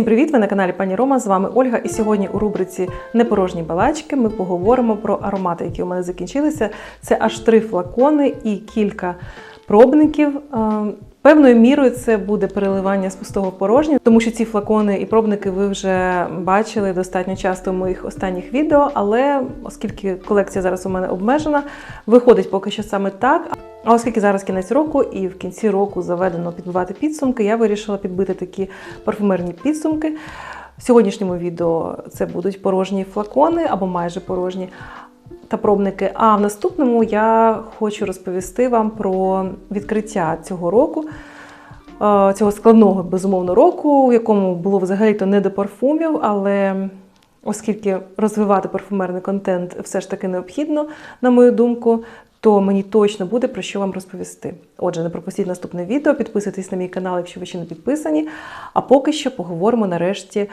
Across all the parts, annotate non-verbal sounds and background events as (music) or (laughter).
Всім привіт! Ви на каналі Пані Рома. З вами Ольга. І сьогодні у рубриці Непорожні балачки ми поговоримо про аромати, які у мене закінчилися. Це аж три флакони і кілька пробників. Певною мірою це буде переливання з пустого в порожнє, тому що ці флакони і пробники ви вже бачили достатньо часто в моїх останніх відео. Але оскільки колекція зараз у мене обмежена, виходить поки що саме так. А оскільки зараз кінець року і в кінці року заведено підбивати підсумки, я вирішила підбити такі парфумерні підсумки. В сьогоднішньому відео це будуть порожні флакони або майже порожні та пробники. А в наступному я хочу розповісти вам про відкриття цього року, е, цього складного, безумовно, року, в якому було взагалі-то не до парфумів, але оскільки розвивати парфумерний контент все ж таки необхідно, на мою думку, то мені точно буде про що вам розповісти. Отже, не пропустіть наступне відео, підписуйтесь на мій канал, якщо ви ще не підписані. А поки що поговоримо нарешті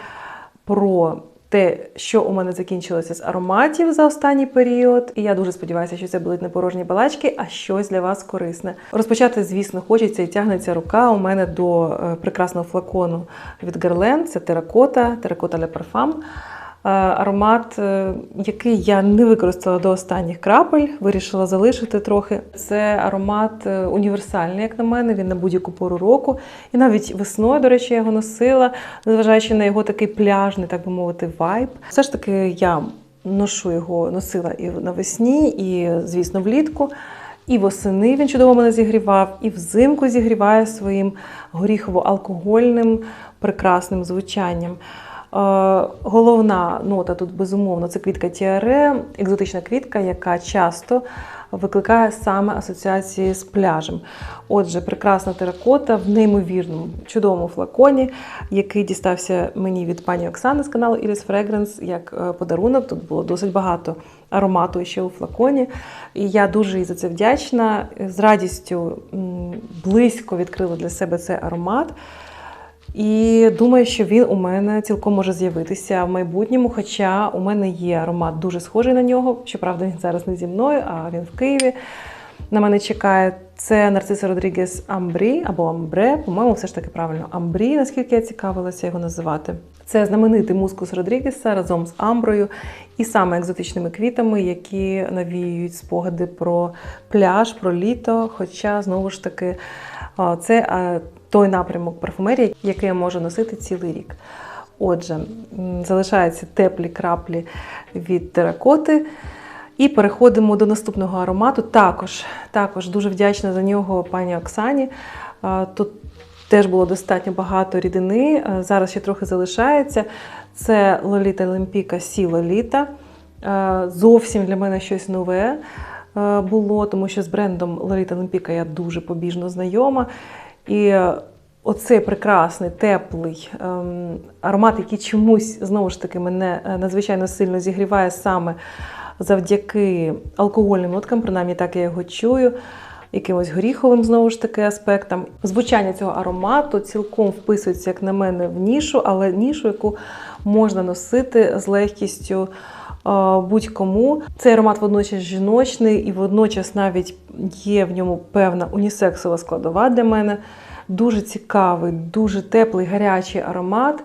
про те, що у мене закінчилося з ароматів за останній період. І я дуже сподіваюся, що це будуть не порожні балачки, а щось для вас корисне. Розпочати, звісно, хочеться і тягнеться рука у мене до е, прекрасного флакону від Guerlain. Це теракота, теракота для Parfum. Е, Аромат, е, який я не використала до останніх крапель, вирішила залишити трохи. Це аромат е, універсальний, як на мене, він на будь-яку пору року. І навіть весною, до речі, я його носила, незважаючи на його такий пляжний, так би мовити, вайб. Все ж таки, я ношу його, носила і навесні, і, звісно, влітку. І восени він чудово мене зігрівав, і взимку зігріває своїм горіхово-алкогольним прекрасним звучанням. Головна нота тут безумовно це квітка тіаре, екзотична квітка, яка часто викликає саме асоціації з пляжем. Отже, прекрасна теракота в неймовірному чудовому флаконі, який дістався мені від пані Оксани з каналу Iris Fragrance як е, подарунок. Тут було досить багато аромату ще у флаконі. І я дуже їй за це вдячна. З радістю близько відкрила для себе цей аромат. І думаю, що він у мене цілком може з'явитися в майбутньому. Хоча у мене є аромат дуже схожий на нього. Щоправда, він зараз не зі мною, а він в Києві. На мене чекає це Нарциса Родрігес Амбрі або Амбре. По-моєму, все ж таки правильно Амбрі, наскільки я цікавилася його називати. Це знаменитий мускус Родрігеса разом з Амброю і саме екзотичними квітами, які навіюють спогади про пляж, про літо. Хоча, знову ж таки, це а, той напрямок парфумерії, який я можу носити цілий рік. Отже, залишаються теплі краплі від теракоти. І переходимо до наступного аромату. Також, також дуже вдячна за нього пані Оксані. Тут теж було достатньо багато рідини. Зараз ще трохи залишається. Це Лоліта Олімпіка Сі Лоліта. Зовсім для мене щось нове було, тому що з брендом Лоліта Олімпіка я дуже побіжно знайома. І оцей прекрасний, теплий ем, аромат, який чомусь знову ж таки мене е, надзвичайно сильно зігріває саме завдяки алкогольним ноткам, принаймні так я його чую. Якимось горіховим знову ж таки аспектам. Звучання цього аромату цілком вписується, як на мене, в нішу, але нішу, яку можна носити з легкістю будь-кому. Цей аромат водночас жіночний і водночас навіть є в ньому певна унісексова складова для мене. Дуже цікавий, дуже теплий, гарячий аромат,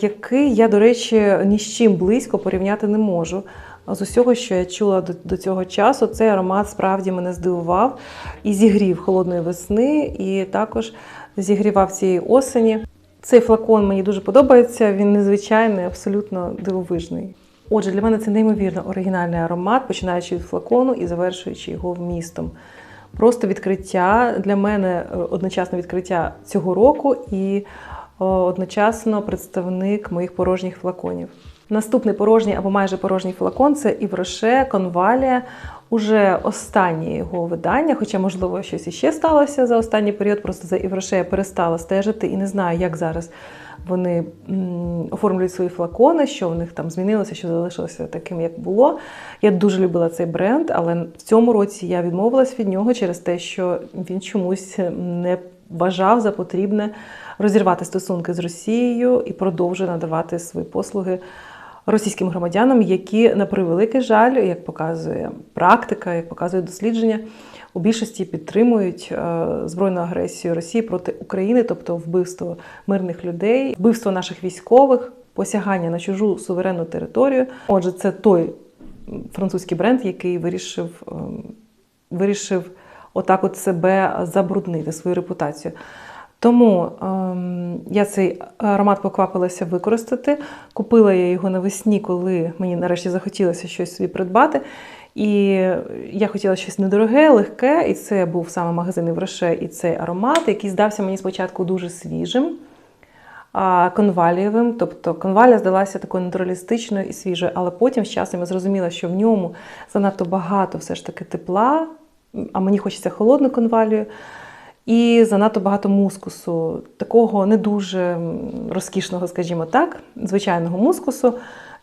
який я, до речі, ні з чим близько порівняти не можу. З усього, що я чула до цього часу, цей аромат справді мене здивував і зігрів холодної весни, і також зігрівав цієї осені. Цей флакон мені дуже подобається, він незвичайний, абсолютно дивовижний. Отже, для мене це неймовірно оригінальний аромат, починаючи від флакону і завершуючи його вмістом. Просто відкриття для мене е, одночасно відкриття цього року і одночасно представник моїх порожніх флаконів. Наступний порожній або майже порожній флакон це Івроше Конвалія. Уже останнє його видання, хоча, можливо, щось іще сталося за останній період. Просто за Івроше я перестала стежити і не знаю, як зараз вони оформлюють свої флакони, що в них там змінилося, що залишилося таким, як було. Я дуже любила цей бренд, але в цьому році я відмовилась від нього через те, що він чомусь не вважав за потрібне розірвати стосунки з Росією і продовжує надавати свої послуги російським громадянам, які на превеликий жаль, як показує практика, як показує дослідження, у більшості підтримують е, збройну агресію Росії проти України, тобто вбивство мирних людей, вбивство наших військових, посягання на чужу суверенну територію. Отже, це той французький бренд, який вирішив, ем, вирішив отак от себе забруднити свою репутацію. Тому ем, я цей аромат поквапилася використати. Купила я його навесні, коли мені нарешті захотілося щось собі придбати. І я хотіла щось недороге, легке, і це був саме магазин Євроше, і цей аромат, який здався мені спочатку дуже свіжим, конвалієвим. Тобто конвалія здалася такою натуралістичною і свіжою, але потім з часом я зрозуміла, що в ньому занадто багато все ж таки тепла, а мені хочеться холодну конвалію. І занадто багато мускусу, такого не дуже розкішного, скажімо так, звичайного мускусу,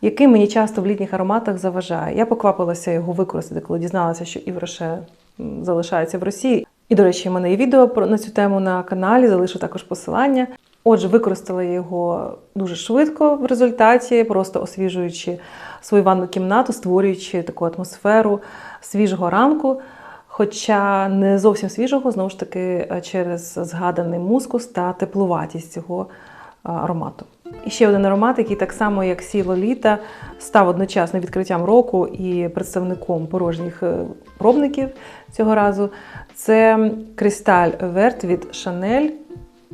який мені часто в літніх ароматах заважає. Я поквапилася його використати, коли дізналася, що Івроше залишається в Росії. І, до речі, в мене є відео на цю тему на каналі, залишу також посилання. Отже, використала його дуже швидко в результаті, просто освіжуючи свою ванну кімнату, створюючи таку атмосферу свіжого ранку. Хоча не зовсім свіжого, знову ж таки, через згаданий мускус та теплуватість цього аромату. І ще один аромат, який так само, як сіло літа, став одночасно відкриттям року і представником порожніх е, пробників цього разу. Це Кристаль Верт від Chanel.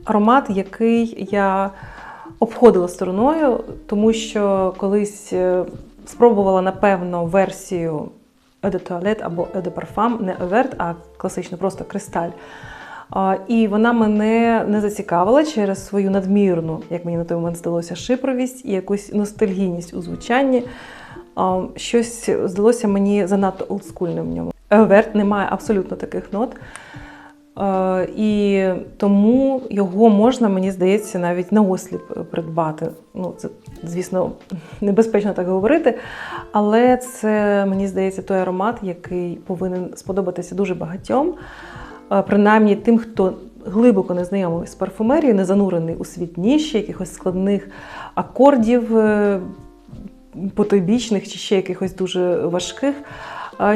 Аромат, який я обходила стороною, тому що колись е, спробувала, напевно, версію Eau de Toilette або Eau de Parfum, не Euvert, а класично просто кристаль. І вона мене не зацікавила через свою надмірну, як мені на той момент здалося, шипровість і якусь ностальгійність у звучанні. Щось здалося мені занадто олдскульним в ньому. Еверт не має абсолютно таких нот. І тому його можна, мені здається, навіть на осліп придбати. Ну, це, звісно, небезпечно так говорити. Але це, мені здається, той аромат, який повинен сподобатися дуже багатьом. Принаймні тим, хто глибоко не знайомий з парфумерією, не занурений у світ ніші, якихось складних акордів е, потойбічних чи ще якихось дуже важких.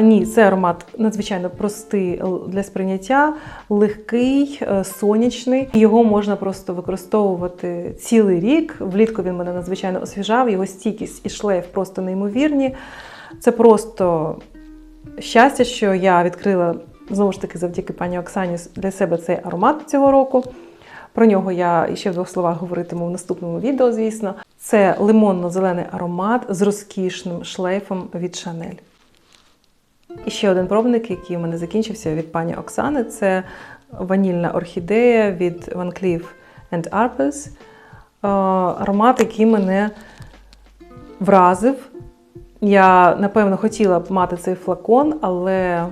Ні, це аромат надзвичайно простий для сприйняття, легкий, е, сонячний. Його можна просто використовувати цілий рік. Влітку він мене надзвичайно освіжав, його стійкість і шлейф просто неймовірні. Це просто щастя, що я відкрила знову ж таки завдяки пані Оксані для себе цей аромат цього року. Про нього я ще в двох словах говоритиму в наступному відео, звісно. Це лимонно-зелений аромат з розкішним шлейфом від Chanel. І ще один пробник, який у мене закінчився від пані Оксани, це ванільна орхідея від Van Cleef Arpels. Е, Аромат, який мене вразив. Я, напевно, хотіла б мати цей флакон, але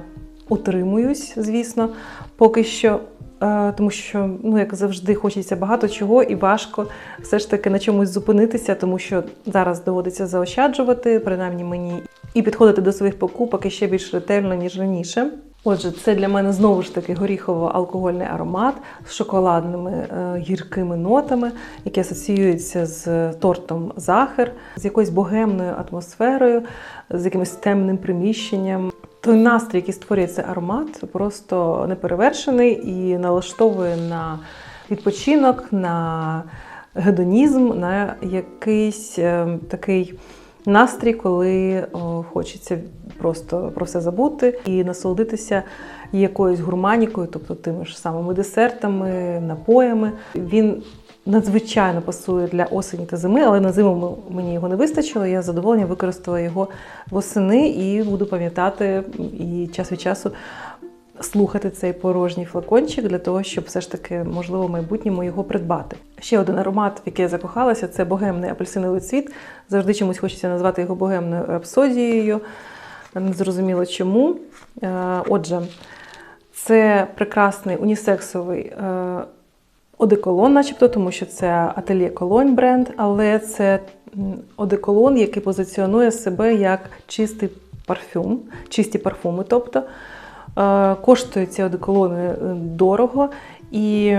утримуюсь, звісно, поки що. Е, Тому що, ну, як завжди, хочеться багато чого і важко все ж таки на чомусь зупинитися, тому що зараз доводиться заощаджувати, принаймні мені, і підходити до своїх покупок іще більш ретельно, ніж раніше. Отже, це для мене знову ж таки горіхово-алкогольний аромат з шоколадними е, гіркими нотами, які асоціюються з тортом Захар, з якоюсь богемною атмосферою, з якимось темним приміщенням. Той настрій, який створює цей аромат, просто неперевершений і налаштовує на відпочинок, на гедонізм, на якийсь е, такий настрій, коли о, хочеться просто про все забути і насолодитися якоюсь гурманікою, тобто тими ж самими десертами, напоями. Він надзвичайно пасує для осені та зими, але на зиму мені його не вистачило. Я з задоволенням використала його восени і буду пам'ятати і час від часу слухати цей порожній флакончик для того, щоб все ж таки, можливо, в майбутньому його придбати. Ще один аромат, в який я закохалася, це богемний апельсиновий цвіт. Завжди чомусь хочеться назвати його богемною рапсодією. Не зрозуміло чому. Е, Отже, це прекрасний унісексовий е, одеколон, начебто, тому що це ательє Колонь бренд, але це одеколон, який позиціонує себе як чистий парфюм, чисті парфуми. Тобто Е, коштують ці одеколони е, дорого, і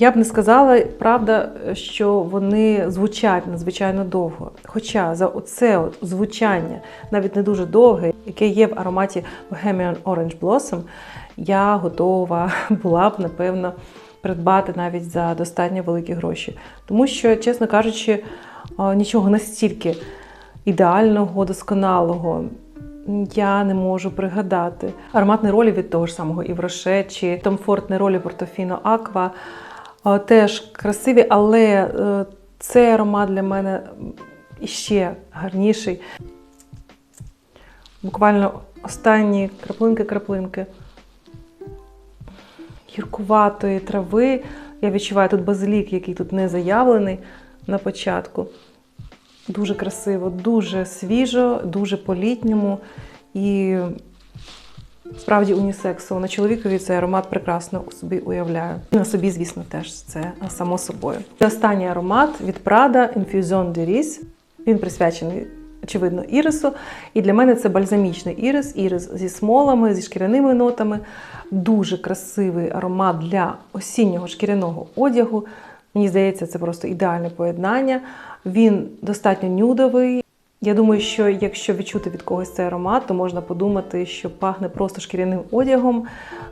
Я б не сказала, правда, що вони звучать надзвичайно довго. Хоча за оце от звучання, навіть не дуже довге, яке є в ароматі Bohemian Orange Blossom, я готова (laughs) була б, напевно, придбати навіть за достатньо великі гроші. Тому що, чесно кажучи, нічого настільки ідеального, досконалого я не можу пригадати. Ароматні ролі від того ж самого Івроше чи Tom ролі Портофіно Аква теж красиві, але е, цей аромат для мене іще гарніший. Буквально останні краплинки-краплинки гіркуватої трави. Я відчуваю тут базилік, який тут не заявлений на початку. Дуже красиво, дуже свіжо, дуже по-літньому і справді унісексово. На чоловікові цей аромат прекрасно собі уявляю. На собі, звісно, теж це само собою. І останній аромат від Prada Infusion de Ris. Він присвячений, очевидно, ірису. І для мене це бальзамічний ірис, ірис зі смолами, зі шкіряними нотами. Дуже красивий аромат для осіннього шкіряного одягу. Мені здається, це просто ідеальне поєднання. Він достатньо нюдовий. Я думаю, що якщо відчути від когось цей аромат, то можна подумати, що пахне просто шкіряним одягом,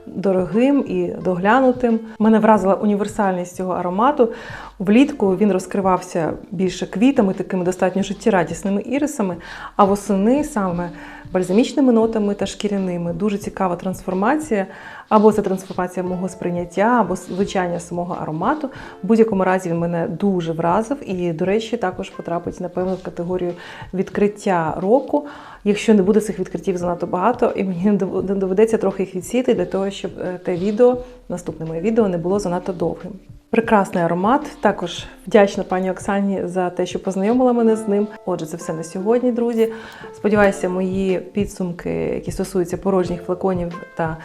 дорогим і доглянутим. Мене вразила універсальність цього аромату. Влітку він розкривався більше квітами, такими достатньо життєрадісними ірисами, а восени саме бальзамічними нотами та шкіряними. Дуже цікава трансформація. Або це трансформація мого сприйняття, або звучання самого аромату. В будь-якому разі він мене дуже вразив і, до речі, також потрапить, напевно, в категорію відкриття року. Якщо не буде цих відкриттів занадто багато, і мені не доведеться трохи їх відсіти для того, щоб е, те відео, наступне моє відео, не було занадто довгим. Прекрасний аромат. Також вдячна пані Оксані за те, що познайомила мене з ним. Отже, це все на сьогодні, друзі. Сподіваюся, мої підсумки, які стосуються порожніх флаконів та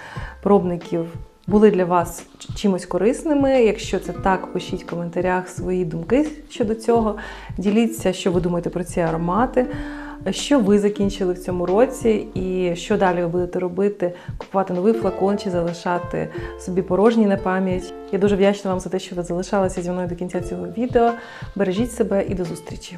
пробників, були для вас чимось корисними. Якщо це так, пишіть в коментарях свої думки щодо цього. Діліться, що ви думаєте про ці аромати. Що ви закінчили в цьому році, і що далі ви будете робити? Купувати новий флакон чи залишати собі порожній на пам'ять? Я дуже вдячна вам за те, що ви залишалися зі мною до кінця цього відео. Бережіть себе і до зустрічі!